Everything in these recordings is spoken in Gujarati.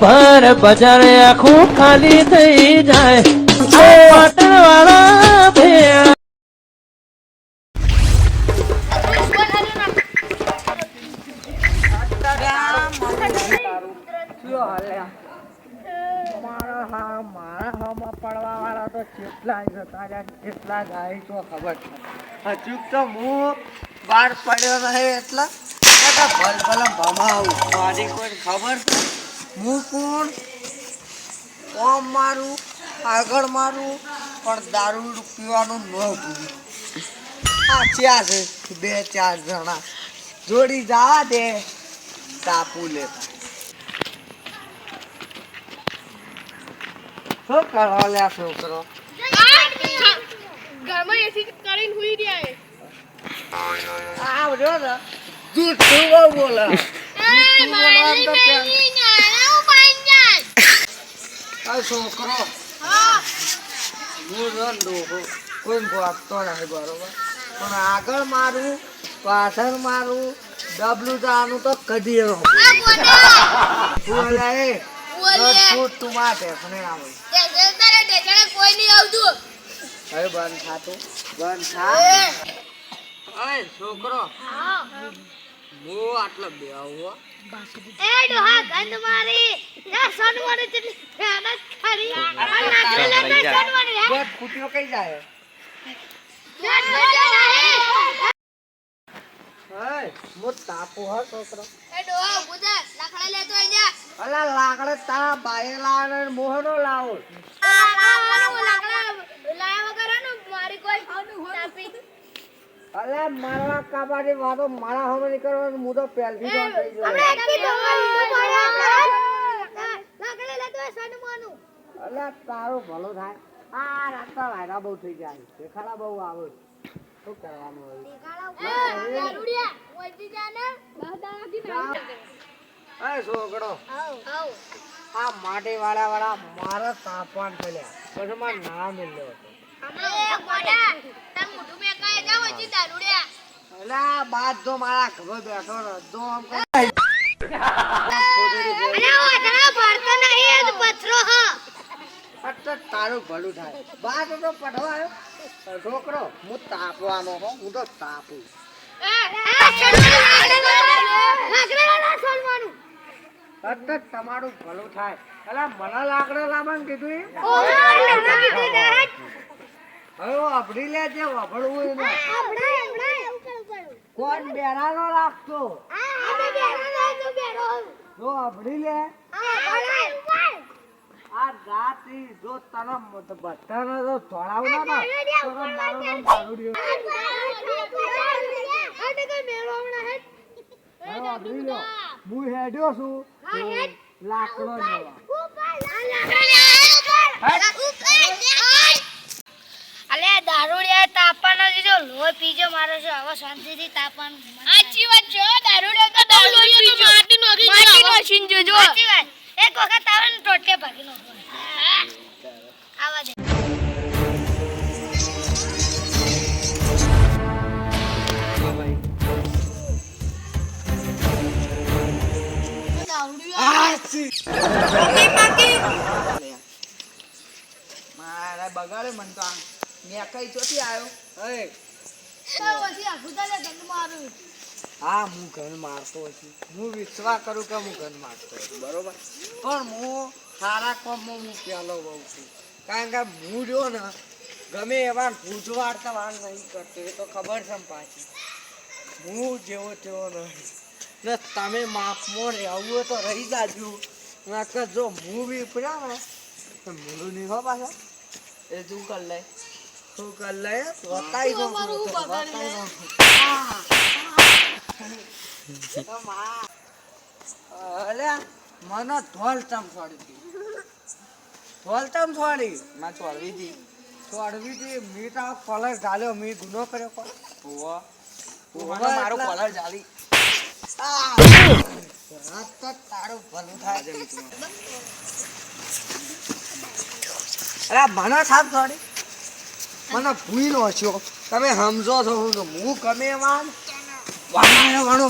પર બજાર આખું ખાલી થઈ જાય. પાટણ વાળા ભેળા. તો કેટલા કેટલા જ તો ખબર હજુ તો હું બહાર પડ્યો નહીં એટલા ભલ ભલ ભમા ભમાવું. મારી કોઈ ખબર હું કોણ? કોમ મારું આગળ મારું પણ દારૂ પીવાનું ન ભૂલું આ ચાર છે બે ચાર જણા. જોડી જવા દે તાપુ લેતા. શું કરો લ્યા છોકરો? ઘરમાં એસી કરીને હુઈ રહ્યા. આવડ્યો ને જૂઠું બોલે એ, મારી બેની. નાના પાંજર. આ છોકરો હા, રન ડોહો. કોઈ ગોતતો નહીં બરોબર? પણ આગળ મારું પાછળ મારું ડબલું જાનું તો કદી. તું એ. ફૂટ તું માટે પણ આવે. કોઈ નહીં આવતું. હવે બંધ થાતું બંધ થા. છોકરો. હા. હું આટલો બે આવું એ ડોહા ગંધ મારી એ સનવાને જેટલી મહેનત કરી અને નાખી લે તો બસ ફૂટ્યો કઈ જાય? ના મજા નહીં. હે હું તાપુ હા છોકરો. એ ડોહા બુધા લાકડા લેતો અહીંયા. અલા લાકડે તારા બાએ લાવે મોહનો લાવો. લાકડા લાકડા લાયા વગર હે ને મારી કોઈ તાપી અલે મારવા કાબાની વાતો મારા હવે નહીં કરવાનું હું તો પહેલથી જ થઈ ગયો. અલે તારું ભલું થાય. આ રાસ્તા વાયરા બહુ થઈ ગયા દેખાડા બહુ આવે શું કરવાનું હવે? જાને છોકરો આ માટી વાળા વાળા મારા તાપમાન થયા પછી મારે ના મળ્યો હતો એ ગોડા તમ મોઢું મેકાય જાવ હજી દારૂડિયા એટલે આ બાદ જો મારા ઘરે બેઠો ને આમ કરે. અરે ઓતરા ભરતો નહીં એ પથરો હ. એટલે તારું ભલું થાય. બાદ તો પડવા આવ્યો. છોકરો હું તાપવાનો હો હું તો તાપું. એ લાકડા સનવાનું એટલે તમારું ભલું થાય. એટલે મને લાકડો લાવવાનું કીધું હવે વાપરી લે જે વાપરવું એને કોણ બેરાનો રાખતો જો વાપરી લે. આ રાતી જો તને બધાને ના તો તો મારું નામ દારૂડિયો. હવે વાપરી લો. હું હેડ્યો છું. લાકડો લેવા અલે દારૂડિયા તાપવાનો દીધો લોહી પીજો મારો છે હવે શાંતિથી તાપવાનું આચી વાત છે દારૂડિયા તો દારૂડિયો તો માટી નોખી માટી નોખીને જોજો. સાચી વાત. એક વખત આવે ને ટોટકે ભાગી નાખો આવા દે આ મારે બગાડે મન તો આમ. મેં કઈ ચોથી આવ્યો હે હા હું ઘર મારતો છું. હું વિશ્વાસ કરું કે હું ઘર મારતો છું. બરોબર. પણ હું સારા કામમાં હું પહેલો બહુ છું. કારણ કે હું જો ને ગમે એવા ભૂજવાડતા વાર નહીં કરતો એ તો ખબર છે ને પાછી. હું જેવો તેવો નહીં. ને તમે માપમાં રહેવું તો રહી જાજો. નકર જો હું બી પડ્યા ને તો નહીં હો પાછા. એ તું કરી લે. તું કર લે મને કર્યો મારો કલર રાત તો તારું ભલું થાય અરે મને સાફ છોડી મને ભૂલી નો છો. તમે સમજો છો હું તો હું કમે વાન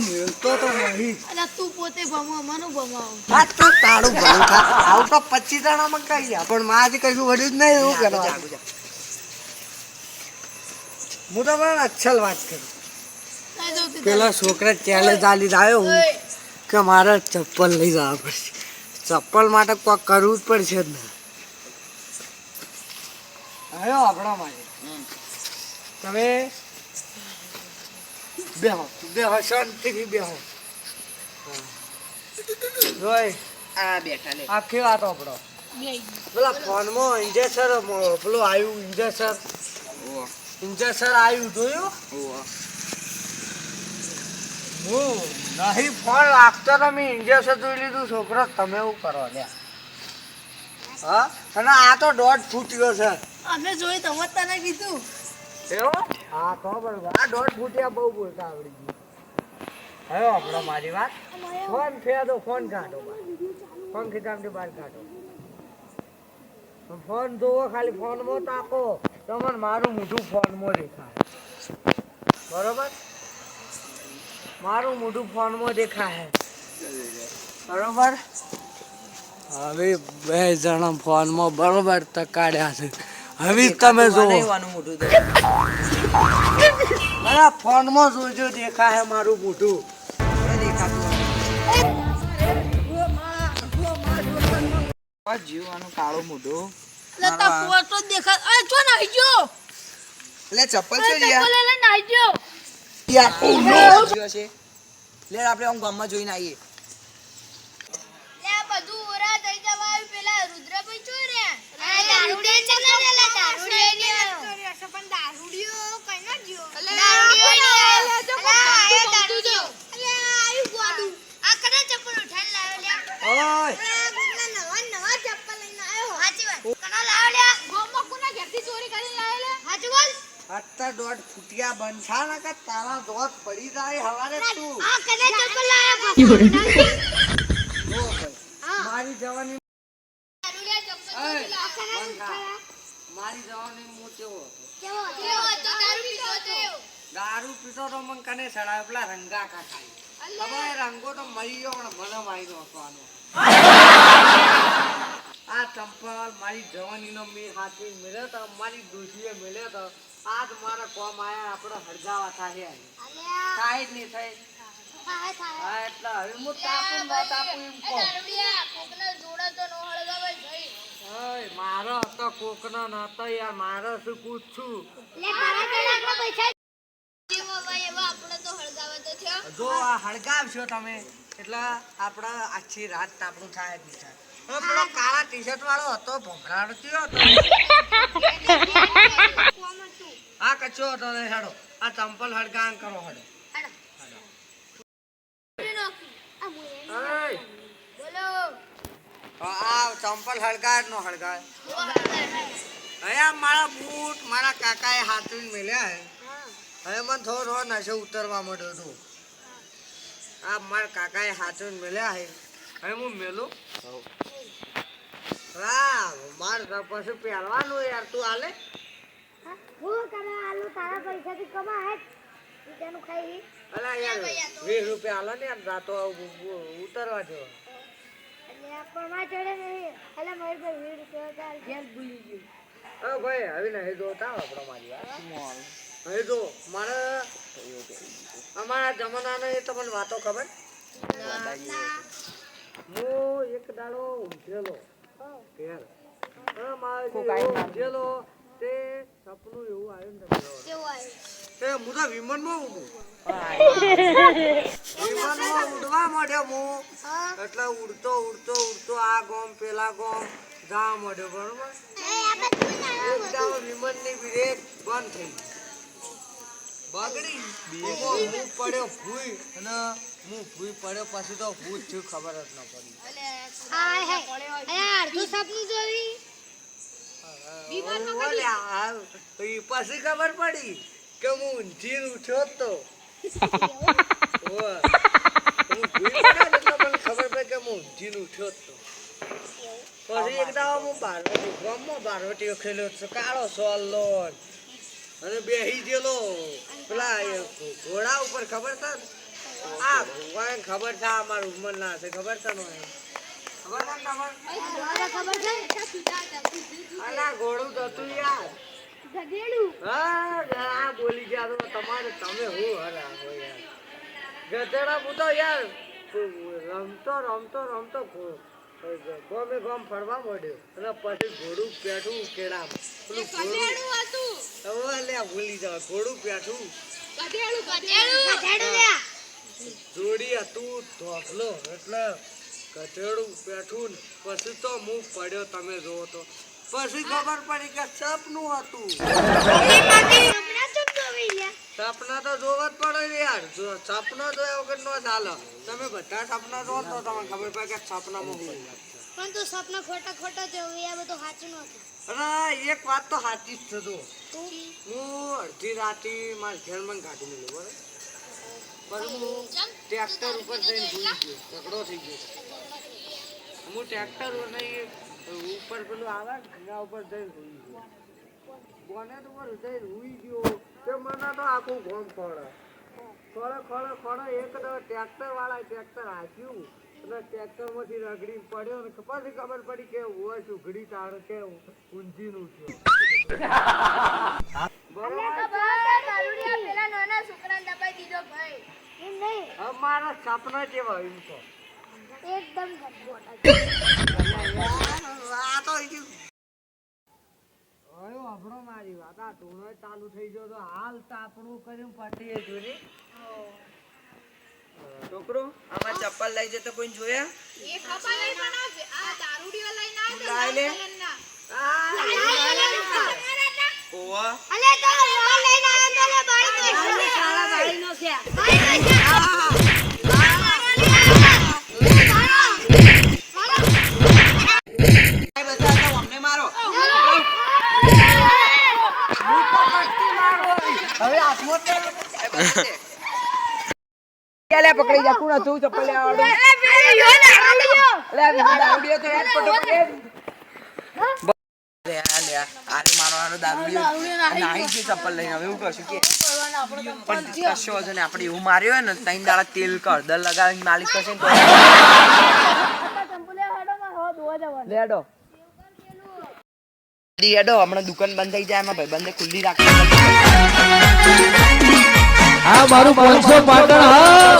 મેલતો તો નહીં. અલા તું પોતે ભમો મનું ભમાવ આ તો તારું ભલું થાય. આવું તો પચીસ જણામાં કહી પણ મારાથી કશું વળ્યું જ નહીં એવું કરવા હું તો પણ અચ્છલ વાત કરું. પેલા છોકરા ચેલેન્જ આલી આવ્યો હું કે મારે ચપ્પલ લઈ જવા પડશે. ચપ્પલ માટે કોક કરવું જ પડશે જ ને. આવ્યો આપણા માટે. તમે બેહો બેહો શાંતિથી બેહો. જોઈ આ બેઠા લે. આખી વાત આપણો પેલા ફોનમાં ઇન્જેક્શન પેલું આવ્યું ઇન્જેક્શન ઓહો. ઇન્જેક્શન આવ્યું જોયું? ઓહો. હું નહીં ફોન લાગતો તમે મેં ઇન્જેક્શન જોઈ લીધું છોકરો તમે એવું કરો લે હા? અને આ તો દોઢ ફૂટ્યો છે. અમે જોઈ તો તને કીધું. એવો? હા તો આ દોઢ ફૂટ્યા બહુ બોલતા આવડી ગયું. હવે આપણો મારી વાત? ફોન ફેદો ફોન કાઢો ફોન ખીચામાંથી બહાર કાઢો. ફોન જોવો ખાલી ફોનમાં તાકો તમને મારું મોઢું ફોનમાં દેખાય. બરોબર? મારું મોઢું ફોનમાં દેખાય. બરોબર? હવે બે જણા ફોનમાં બરોબર તકાડ્યા છે. હવે તમે જો મારા મોટું માં જોજો દેખાય મારું મોઢું. દેખાતું આ જીવવાનું કાળું મોઢું. લતા ફોટો દેખા અરે જો નાઈ જો લે ચપ્પલ અરે છે લ્યા. ચપ્પલ નાઈ જો જીવ છે લે આપણે આમ ગામમાં જોઈને આવીએ લે બધું ઓરા થઈ જવા પેલા રુદ્રભાઈ ચો રે દારૂડિયા દારૂડિયા ને પણ દારૂડિયો કઈ ના જ્યો દારૂડિયો ને જો દારૂડિયો અલે આયુ ગોડુ. આ કને ચપ્પલ ઉઠાઈ લાવ્યો લે ઓય. નવા નવા ચપ્પલ લઈને આવ્યો સાચી વાત. કના લાવ્યો લે ગોમમાં કોના ઘરથી ચોરી કરીને લાવ્યો લે સાચી બોલ. અત્યાર દોઢ ફૂટિયા બનશા ના કે તારા પડી જાય હવારે તું. આ કને ચપ્પલ લાવ્યો મારી જવાની મારી જવાની હું કેવો હતો? દારૂ પીતો તો? દારૂ પીતો તો મને કને સડાયો? પેલા રંગા કાકા ખબર રંગો તો મરી ગયો પણ મને મારી નોખવાનો આ ચંપલ મારી જવાનીનો મેં હાથે મળ્યો તો મારી દોષીએ મળ્યો તો. આજ મારા કોમ આયા આપણે હળગાવા થાય અલ્યા. થાય જ નહીં થાય. એટલે હવે હું તાપું ના તાપું એમ કહું. જોડે તો નો હળગાવે. મારો હતો કોકનો નતો યાર મારો શું પૂછું? લે તારા કલાકના પૈસા જેવો ભાઈ એવો આપણે તો હળગાવે તો થયો. જો આ હળગાવશો તમે એટલે આપણે આખી રાત તાપણું થાય જ નહીં કાળા ટી શર્ટ વાળો હતો ભમરાડો હતો. આ કચ્છો હતો હેડો. આ ચંપલ હડગામ કરો હેડો આ મુએ ઓય, બોલો આ ચંપલ હળગાય નો હળગાય? અહીંયા મારા બૂટ મારા કાકાએ હાથવીને મેલ્યા હે હવે મને થોડો ના છે ઉતરવા માંડ્યો હતો. આ મારા કાકાએ હાથવીને મેલ્યા હે હવે હું મેલું? હા મારે પછી પહેરવાનું યાર તું આલે હું કરે આલુ તારા પૈસાથી કમાય. બીજાનું ખાઈ અલા યાર વીસ રૂપિયા આલો ને યાર રાતો ઉતરવા જો એટલે પણ માં ચડે નહીં. એટલે મારી પાસે વીસ રૂપિયા ઘેર ભૂલી ગયું. હા ભાઈ હવે નહીં જોતા આપણો મારી વાત હવે જો મારે અમારા જમાનાનો તમને વાતો ખબર? હું એક દાડો ઊંઘેલો. ઘેર. હા, મારે ઊંઘેલો. તે સપનું એવું આવ્યું ને તે હું તો વિમાનમાં ઊંઘું વિમાનમાં ઉડવા માંડ્યો હું. એટલે ઉડતો ઉડતો ઉડતો આ ગોમ પેલા ગોમ જવા માંડ્યો બરોબર? એ આપણે જોઈને આવ્યા એક દાડો વિમાનની બ્રેક બંધ થઈ બગડી. હું પડ્યો ભૂઈ અને હું ભૂઈ પડ્યો પછી તો ભૂત થયું ખબર જ ન પડી. સપનું પછી ખબર પડી કે હું ઊંઘી ઉઠ્યો તો. મને ખબર પડી કે હું ઊંઘી ઉઠ્યો તો. પછી એક દાડો હું બારવટી, ગામમાં બારવટીઓ ખેલ્યો છો, કાળો સોલ્લો અને બેહી ગયેલો. પેલા ઘોડા ઉપર ખબર છે? આ ભગવાન ખબર છે, આ મારું ઉંમર ના છે ખબર છે ને ઓય? ખબર છે? ને તમારે અલા ઘોડું તો હતું યાર. હા આ બોલી ગયા તો તમારે તમે હું હરા હો યાર. ગધેડા યાર. રમતો રમતો રમતો ગમે ગમ ફરવા મળ્યો અને પછી ઘોડું પેઠું કેળા પેલું ઘોડું હવે લે ભૂલી જાવ. ઘોડું પેઠું. જોડી હતું ધોકલો એટલે ગધેડું પેઠું ને પછી તો હું પડ્યો તમે જોવો તો. પછી ખબર પડી કે સપનું હતું. સપના તો જોવા જ પડે ને યાર. જો સપના જોયા વગર નો ચાલે. તમે બધા સપના જોવો તો તમને ખબર પડે કે સપનામાં હું. પણ તો સપના ખોટા ખોટા જોવી આ બધું સાચું નતું અરે એક વાત તો સાચી જ છે તો હું અડધી રાતે મારા ઘેર મને કાઢી મેળ્યો બરાબર? પણ હું ટ્રેક્ટર ઉપર જઈને ભૂલી ગયો ઝઘડો થઈ ગયો. હું ટ્રેક્ટર નહીં ઉપર પેલું આવે ઘણા ઉપર જઈને ભૂલી ગયો. બોનેટ ઉપર જઈને હુઈ ગયો તે મને તો આખું ગોમ પડે ખોળે ખોળે ખોળે એક ટ્રેક્ટર વાળા ટ્રેક્ટર હાંચ્યું અને ટ્રેક્ટરમાંથી રગડી પડ્યો ને પછી ખબર પડી કે હોય સુઘડી તાણ કે ઊંધી નું છે. પેલા નાના છોકરાને દબાઈ દીધો ભાઈ. એમ નહીં અમારા સપના જેવા એમ તો. એકદમ આ તો હજી હવે મારી વાત. આ ટોળો ચાલુ થઈ ગયો તો હાલ તાપણું કર્યું પટી એ છોકરો આમાં ચપ્પલ લઈ જતો કોઈ જોયા? લાય લે. ઓવા. અલે તો લઈને આવ્યો તો બાળી તો સાલા બાળી નો છે. બાળી આ. લે લે પકડી જા કોણ તું ચપ્પલ લે આ તો યાદ પડતો લે આ લે આરે મારો આરો દારૂડિયો નાહી ગયો ચપ્પલ લઈને હવે એવું કરશું કે પણ કશો આપણે એવું માર્યો હોય ને ત્રણ દાડા તેલ કળદર લગાવીને માલિશ કરશે ને તો હેડો હમણાં દુકાન બંધ થઈ જાય, એમાં ભાઈ બંધ ખુલ્લી રાખી. હા, મારું પાંચસો પાટણ, હા.